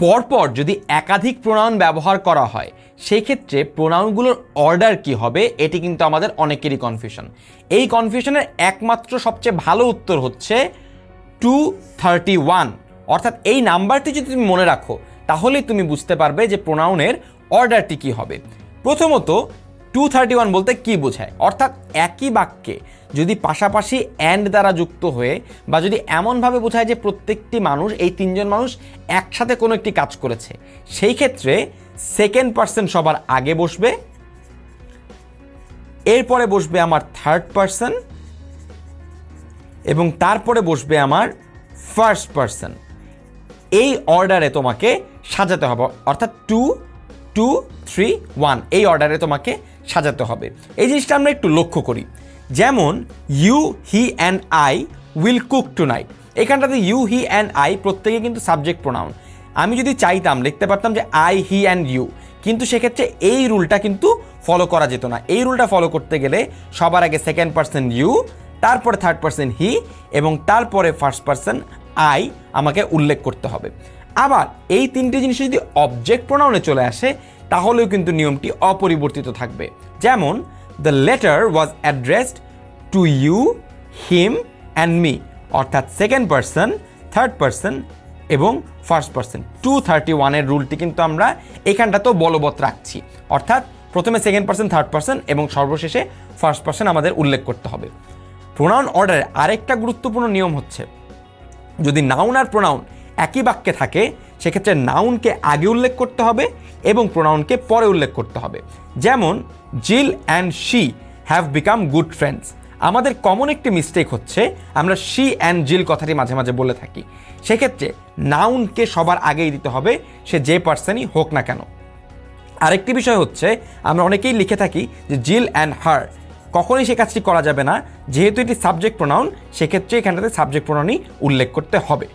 পরপর যদি একাধিক প্রোনাউন ব্যবহার করা হয় সেই ক্ষেত্রে প্রোনাউনগুলোর অর্ডার কি হবে, এটি কিন্তু আমাদের অনেকেরই কনফিউশন এই কনফিউশনের একমাত্র সবচেয়ে ভালো উত্তর হচ্ছে টু থার্টি ওয়ান অর্থাৎ এই নাম্বারটি যদি তুমি মনে রাখো, তাহলেই তুমি বুঝতে পারবে যে প্রোনাউনের অর্ডারটি কী হবে। প্রথমত টু থার্টি ওয়ান বলতে কী বোঝায়? অর্থাৎ একই বাক্যে যদি পাশাপাশি অ্যান্ড দ্বারা যুক্ত হয়ে বা যদি এমনভাবে বোঝায় যে প্রত্যেকটি মানুষ, এই তিনজন মানুষ একসাথে কোনো একটি কাজ করেছে, সেই ক্ষেত্রে সেকেন্ড পার্সন সবার আগে বসবে, এরপরে বসবে আমার থার্ড পার্সন এবং তারপরে বসবে আমার ফার্স্ট পার্সন এই অর্ডারে তোমাকে সাজাতে হবে, অর্থাৎ টু টু থ্রি ওয়ান এই অর্ডারে তোমাকে সাজাতে হবে। এই জিনিসটা আমরা একটু লক্ষ্য করি। যেমন, you, he, and I will cook tonight এখানটাতে ইউ, হি, অ্যান্ড আই প্রত্যেকে কিন্তু সাবজেক্ট প্রোনাউন। আমি যদি চাইতাম, লিখতে পারতাম যে আই, হি, অ্যান্ড ইউ কিন্তু সেক্ষেত্রে এই রুলটা কিন্তু ফলো করা যেত না। এই রুলটা ফলো করতে গেলে সবার আগে সেকেন্ড পার্সন ইউ তারপরে থার্ড পার্সন হি এবং তারপরে ফার্স্ট পার্সন আই আমাকে উল্লেখ করতে হবে। আবার এই তিনটি জিনিস যদি অবজেক্ট প্রোনাউনে চলে আসে, তাহলেও কিন্তু নিয়মটি অপরিবর্তিত থাকবে। যেমন the letter was addressed to you him and me অর্থাৎ সেকেন্ড পার্সন থার্ড পার্সন এবং ফার্স্ট পার্সন টু থার্টি ওয়ানের রুলটি কিন্তু আমরা এখানটাতেও বলবৎ রাখছি। অর্থাৎ প্রথমে সেকেন্ড পার্সন থার্ড পার্সন এবং সর্বশেষে ফার্স্ট পার্সন আমাদের উল্লেখ করতে হবে। প্রোনাউন অর্ডারে আরেকটা গুরুত্বপূর্ণ নিয়ম হচ্ছে, যদি নাউন আর প্রোনাউন একই বাক্যে থাকে, সেক্ষেত্রে নাউনকে আগে উল্লেখ করতে হবে এবং প্রোনাউনকে পরে উল্লেখ করতে হবে। যেমন Jill and she have become good friends আমাদের কমন একটি মিস্টেক হচ্ছে, আমরা শি অ্যান্ড জিল কথাটি মাঝে মাঝে বলে থাকি। সেক্ষেত্রে নাউনকে সবার আগেই দিতে হবে, সে যে পার্সনই হোক না কেন। আরেকটি বিষয় হচ্ছে, আমরা অনেকেই লিখে থাকি যে জিল অ্যান্ড হার কখনোই সে কাজটি করা যাবে না, যেহেতু এটি সাবজেক্ট প্রোনাউন সেক্ষেত্রে এখানটাতে সাবজেক্ট প্রোনাউনই উল্লেখ করতে হবে।